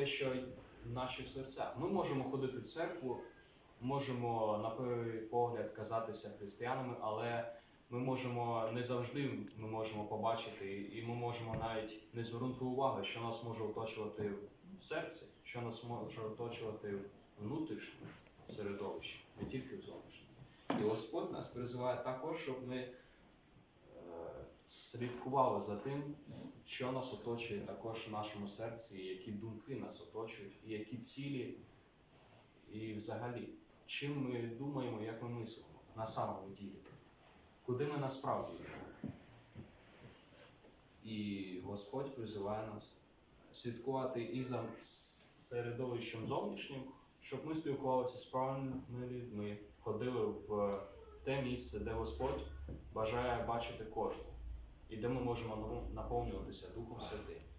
те, що в наших серцях. Ми можемо ходити в церкву, можемо на перший погляд казатися християнами, але ми можемо не завжди ми можемо побачити, і ми можемо навіть не звернути увагу, що нас може оточувати в серці, що нас може оточувати в внутрішньому середовищі, не тільки в зовнішньому. І Господь нас призиває також, щоб ми е, слідкували за тим, що нас оточує також в нашому серці, які думки нас оточують, і які цілі, і взагалі, чим ми думаємо, як ми мислимо на самому ділі, куди ми насправді йдемо. І Господь призиває нас слідкувати і за середовищем зовнішнім, щоб ми спілкувалися з правильними людьми, ходили в те місце, де Господь бажає бачити кожного, і де ми можемо наповнюватися Духом Святим.